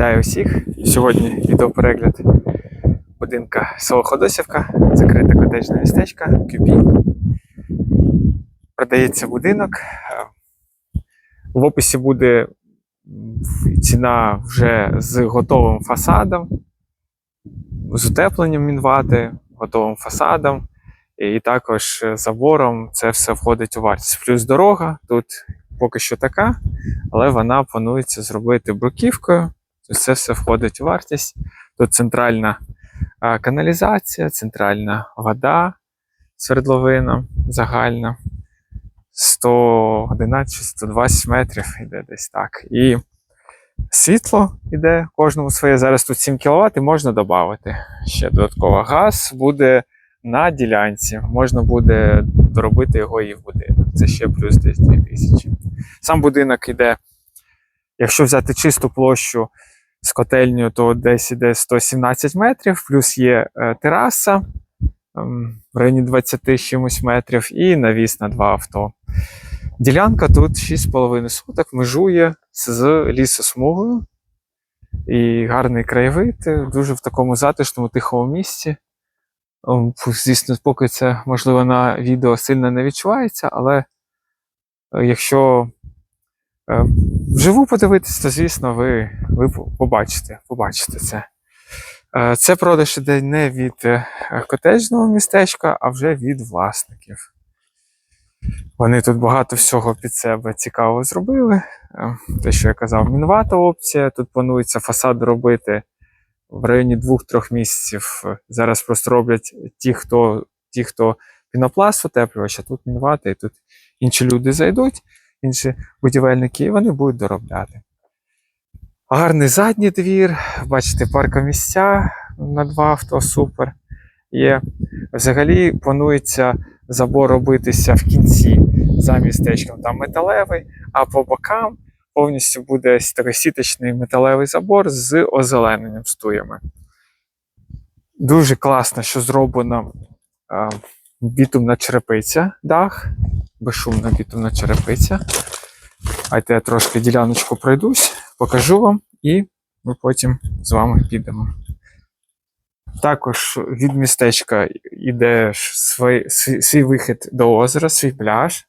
Вітаю всіх! Сьогодні відеоперегляд будинка село Ходосівка, закрите котеджне містечко, QP. Продається будинок. В описі буде ціна вже з готовим фасадом, з утепленням мінвати, готовим фасадом. І також забором це все входить у вартість. Плюс дорога тут поки що така, але вона планується зробити бруківкою. Це все входить у вартість. Тут центральна каналізація, центральна вода, свердловина загальна. 111-120 метрів іде десь так. І світло йде кожному своє. Зараз тут 7 кВт і можна додати ще додатково. Газ буде на ділянці. Можна буде доробити його і в будинок. Це ще плюс десь 2000. Сам будинок іде, якщо взяти чисту площу з котельнею, то десь іде 117 метрів, плюс є е, тераса ем, в районі 20 чимось метрів і навіс на два авто. Ділянка тут 6,5 соток межує з лісосмугою. І гарний краєвид, е, дуже в такому затишному, тихому місці. Звісно, поки це можливо на відео сильно не відчувається, але е, якщо вживу подивитись, то звісно, ви, ви побачите, побачите це. Е, Це продаж іде не від е, котеджного містечка, а вже від власників. Вони тут багато всього під себе цікаво зробили. Е, Те, що я казав, мінвата опція. Тут планується фасад робити в районі 2-3 місяців. Зараз просто роблять ті, хто, ті, хто пінопласт утеплювач, а тут мінвата, і тут інші люди зайдуть, інші будівельники, і вони будуть доробляти. Гарний задній двір, бачите, паркомісця на два авто, супер. Є. Взагалі планується забор робитися в кінці за містечком, там металевий, а по бокам повністю буде сіточний металевий забор з озелененням стуями. Дуже класно, що зроблено а, бітумна черепиця, дах, безшумна бітумна черепиця. Дайте я трошки діляночку пройдусь, покажу вам і ми потім з вами підемо. Також від містечка йде свій, свій, вихід до озера, свій пляж.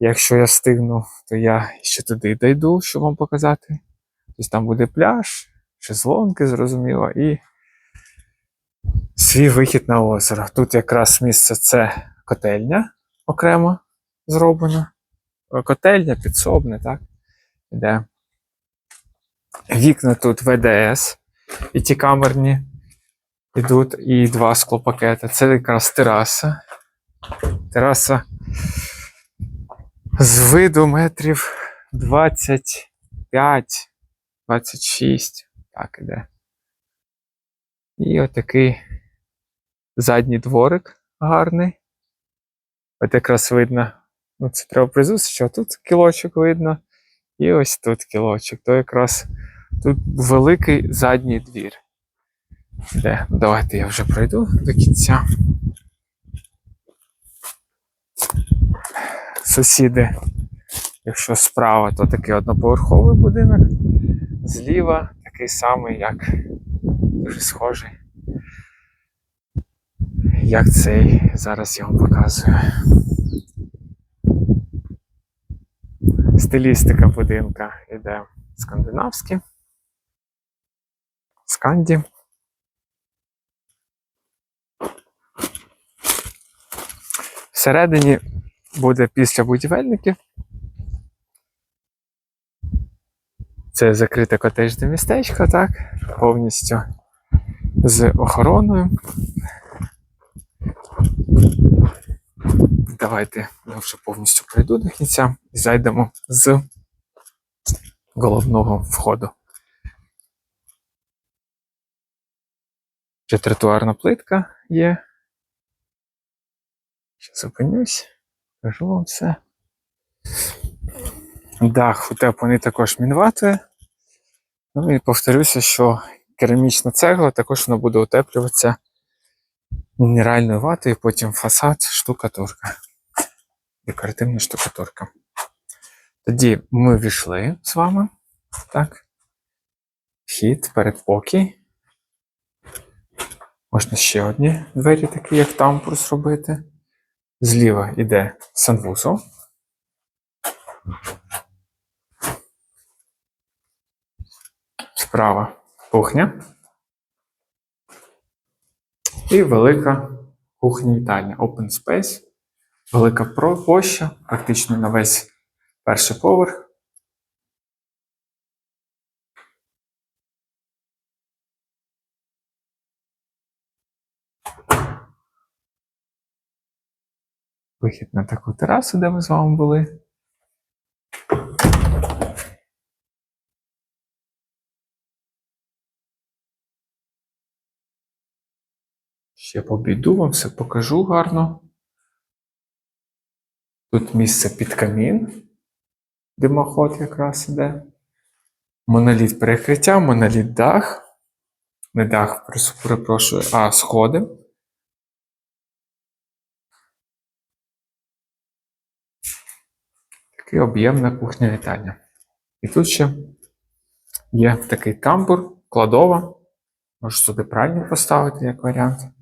Якщо я встигну, то я ще туди дойду, щоб вам показати. Тобто там буде пляж, шезлонги, зрозуміло, і свій вихід на озеро. Тут якраз місце це котельня окремо зроблена. Е, Котельня, підсобне, так? Іде. Вікна тут ВДС, і ті камерні йдуть, і два склопакети. Це якраз тераса. Тераса з виду метрів 25, 26. Так іде. І отакий задній дворик гарний. От якраз видно. Ну, це треба призусти, що тут кілочок видно. І ось тут кілочок. То якраз тут великий задній двір. Де? Давайте я вже пройду до кінця. Сусіди, якщо справа, то такий одноповерховий будинок. Зліва такий самий, як дуже схожий. Як цей. Зараз я вам показую. Стилістика будинка іде скандинавський. Сканді. Всередині буде після будівельників. Це закрите котеджне містечко, так? Повністю з охороною. Давайте я вже повністю пройду до кінця і зайдемо з головного входу. Вже тротуарна плитка є. Ще зупинюсь, покажу вам все. Дах утеплений також мінватою. Ну і повторюся, що керамічна цегла також вона буде утеплюватися мінеральною ватою, потім фасад, штукатурка. Декоративна штукатурка. Тоді ми війшли з вами. Так. Вхід, передпокій. Можна ще одні двері, такі як тамбур зробити. Зліва йде санвузол. Справа кухня. І велика кухня вітальня. Open space. Велика площа, практично на весь перший поверх. Вихід на таку терасу, де ми з вами були. Ще побіду вам все покажу гарно. Тут місце під камін, димоход якраз іде. Моноліт перекриття, моноліт дах. Не дах, перепрошую, а сходи. Такий об'ємна кухня вітальня. І тут ще є такий тамбур, кладова. Можу сюди пральню поставити як варіант.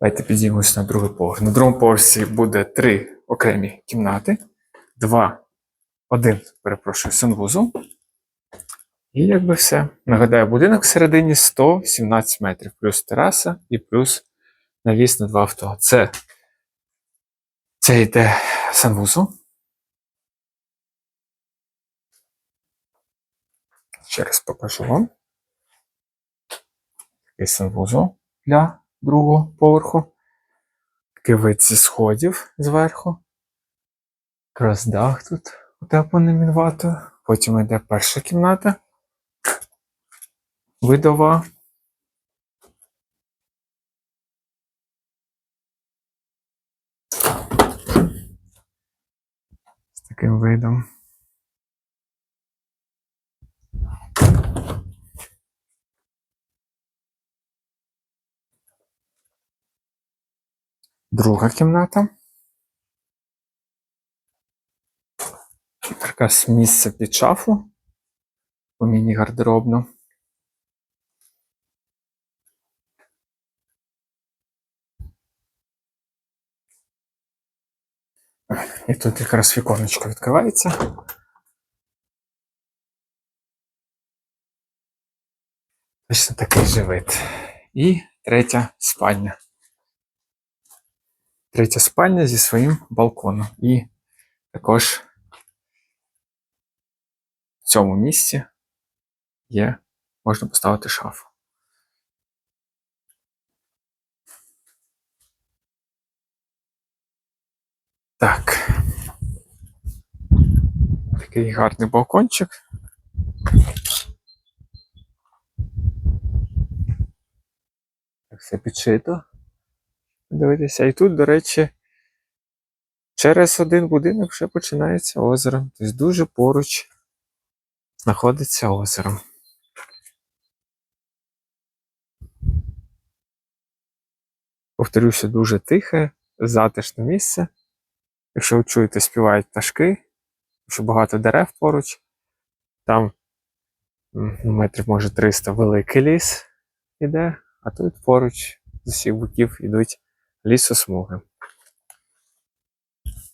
Давайте підіймемось на другий поверх. На другому поверсі буде три окремі кімнати, два, один, перепрошую, санвузол. І якби все. Нагадаю, будинок всередині 117 метрів, плюс тераса і плюс навіс на два авто. Це, це йде санвузол. Ще раз покажу вам. Такий санвузол для другого поверху. Зі сходів зверху. Якраз дах тут утеплений мінватою. Потім йде перша кімната. Видова. З таким видом. Друга кімната. Якраз місце під шафу. У міні-гардеробну. І тут якраз віконечко відкривається. Точно такий же вид. І третя спальня. Третя спальня зі своїм балконом. І також в цьому місці є, можна поставити шафу. Так. Такий гарний балкончик. Так, все підшито. Дивитися. І тут, до речі, через один будинок вже починається озеро. Тобто дуже поруч знаходиться озеро. Повторюся, дуже тихе, затишне місце. Якщо ви чуєте, співають пташки, що багато дерев поруч, там метрів, може, 300 великий ліс іде, а тут поруч з усіх боків йдуть лісосмуги.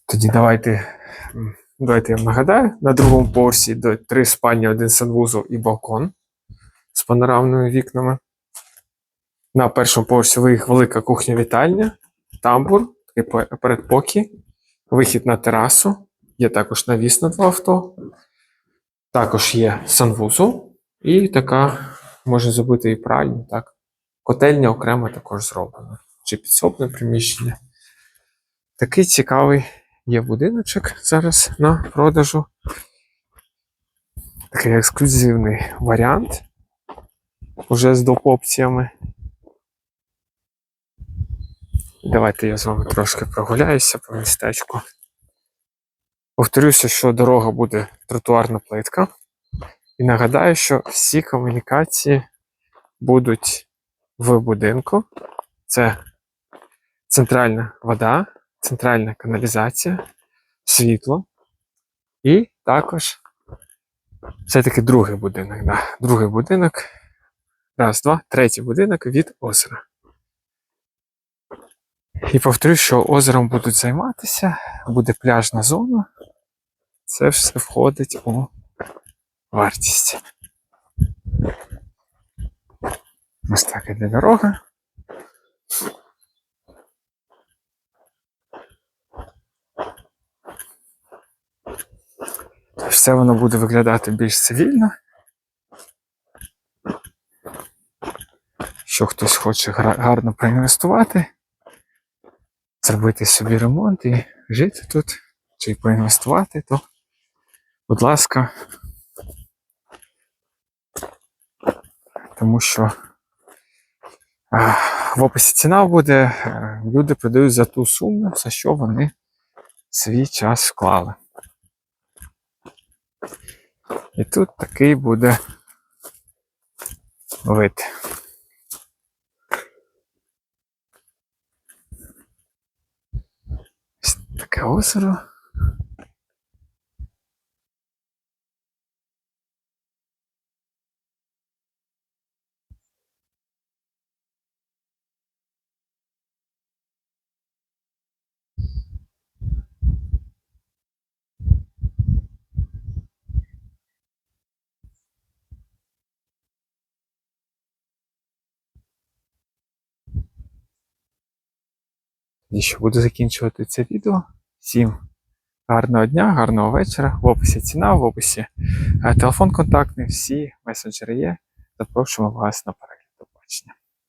Тоді давайте, давайте я вам нагадаю, на другому поверсі три спальні, один санвузол і балкон з панорамними вікнами. На першому поверсі велика кухня-вітальня, тамбур, передпокій, вихід на терасу. Є також навіс на два авто. Також є санвузол і така, можна зробити і пральню, так. Котельня окремо також зроблена. Чи підсобне приміщення. Такий цікавий є будиночок зараз на продажу. Такий ексклюзивний варіант. Уже з доп. опціями. Давайте я з вами трошки прогуляюся по містечку. Повторюся, що дорога буде тротуарна плитка. І нагадаю, що всі комунікації будуть в будинку. Це центральна вода, центральна каналізація, світло і також Все-таки другий будинок, да. Другий будинок. Раз, два, третій будинок від озера. І повторюю, що озером будуть займатися, буде пляжна зона. Це все входить у вартість. Ось так іде дорога. Все воно буде виглядати більш цивільно. Що хтось хоче гарно проінвестувати, зробити собі ремонт і жити тут, чи поінвестувати, то, будь ласка. Тому що в описі ціна буде, е, люди продають за ту суму, за що вони свій час вклали. І тут такий буде вид. Ось Таке озеро. І що буду закінчувати це відео. Всім гарного дня, гарного вечора. В описі ціна, в описі е, телефон контактний, всі месенджери є. Запрошуємо вас на перегляд. До побачення.